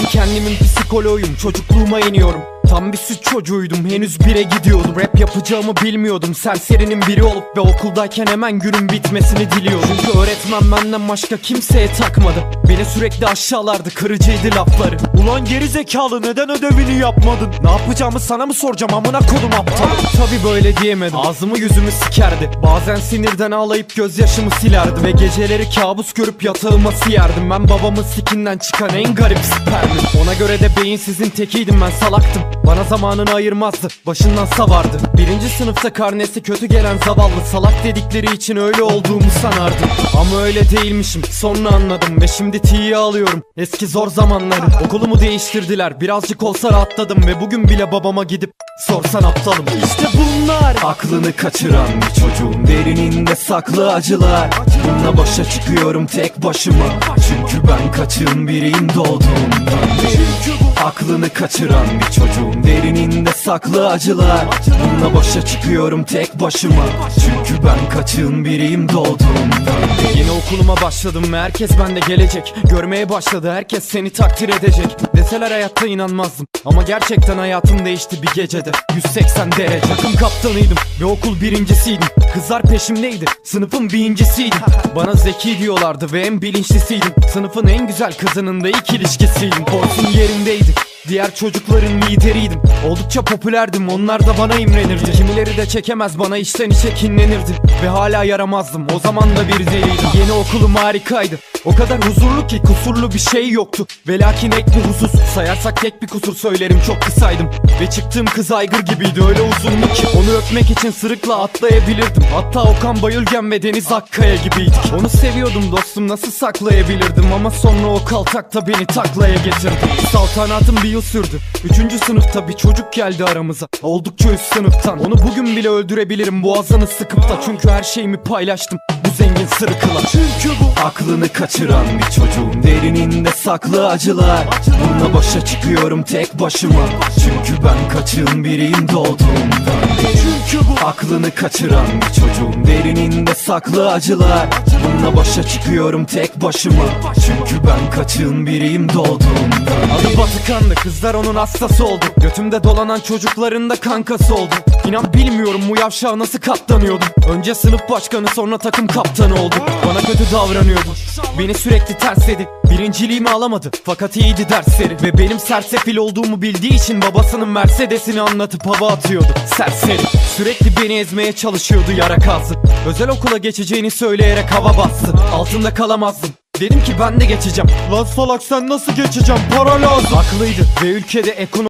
kendimin psikoloğuyum Çocukluğuma iniyorum. Tam bir süt çocuğuydum henüz bire gidiyordum. Rap yapacağımı bilmiyordum Serserinin biri olup ve okuldayken hemen günün bitmesini diliyordum. Çünkü öğretmen benden başka kimseye takmadı Beni sürekli aşağılardı kırıcıydı lafları. Ulan geri zekalı neden ödevini yapmadın? Ne yapacağımı sana mı soracağım? Amına kodum aptal? Tabi böyle diyemedim. Ağzımı yüzümü sikerdi. Bazen sinirden ağlayıp gözyaşımı silerdi Ve geceleri kabus görüp yatağıma siyerdim. Ben babamın sikinden çıkan en garip spermim. Ona göre de beyinsizin tekiydim. Ben salaktım. Bana zamanını ayırmazdı. Başından savardı. Birinci sınıfta karnesi kötü gelen zavallı Salak dedikleri için öyle olduğumu sanardım. Ama öyle değilmişim. Sonra anladım ve şimdi tiye alıyorum. Eski zor zamanları. Okulumu değiştirdiler. Birazcık olsa rahatladım Ve bugün bile babama gidip Sorsan aptalım. İşte bunlar. Aklını kaçıran bir çocuğum Derininde saklı acılar. Bununla başa çıkıyorum tek başıma. Çünkü ben kaçığın biriyim doğduğumdan beri Aklını kaçıran bir çocuğum. Derininde saklı acılar. Bununla başa çıkıyorum tek başıma. Çünkü ben kaçığın biriyim doğduğumdan Yeni okuluma başladım ve herkes bende gelecek. Görmeye başladı herkes seni takdir edecek. Deseler hayatta inanmazdım Ama gerçekten hayatım değişti bir gecede. 180 derece. Takım kaptanıydım ve okul birincisiydim Kızlar peşimdeydi sınıfın birincisiydim. Bana zeki diyorlardı ve en bilinçlisiydim. Sınıfın en güzel kızının da ilk ilişkisiydim. Forsun yerindeydi Diğer çocukların lideriydim. Oldukça popülerdim onlar da bana imrenirdi. Kimileri de çekemez bana içten içe kinlenirdi. Ve hala yaramazdım o zaman da bir deliydim. Yeni okulum harikaydı O kadar huzurlu ki kusurlu bir şey yoktu. Ve lakin ek bir husus Sayarsak tek bir kusur söylerim çok kısaydım. Ve çıktığım kız aygır gibiydi öyle uzundu ki? Onu öpmek için sırıkla atlayabilirdim. Hatta Okan Bayülgen ve Deniz Akkaya gibiydik. Onu seviyordum dostum nasıl saklayabilirdim? Ama sonra o kaltakta beni taklaya getirdi. Saltanatım bir yıl sürdü. Üçüncü sınıfta bir çocuk geldi aramıza. Oldukça üst sınıftan. Onu bugün bile öldürebilirim boğazını sıkıp da. Çünkü her şeyimi paylaştım zengin sırıkla Çünkü bu aklını kaçıran bir çocuğum. Derininde saklı acılar. Bununla başa çıkıyorum tek başıma. Çünkü ben kaçığın biriyim doğduğumdan Çünkü bu aklını kaçıran bir çocuğum. Derininde saklı acılar. Bununla başa çıkıyorum tek başıma. Çünkü ben kaçığın biriyim doğduğumdan Adı Batıkan'dı kızlar onun hastası oldu. Götümde dolanan çocukların da kankası oldu İnan bilmiyorum bu yavşağa nasıl katlanıyordum. Önce sınıf başkanı sonra takım kaptanı oldu Bana kötü davranıyordu Beni sürekli tersledi. Birinciliğimi alamadı. Fakat iyiydi dersleri. Ve benim sersefil olduğumu bildiği için babasının Mercedes'ini anlatıp hava atıyordu. Serseri. Sürekli beni ezmeye çalışıyordu yara kazdı. Özel okula geçeceğini söyleyerek hava bastı. Altında kalamazdım. Dedim ki ben de geçeceğim. Lan salak sen nasıl geçeceksin para lazım. Haklıydı ve ülkede ekonomi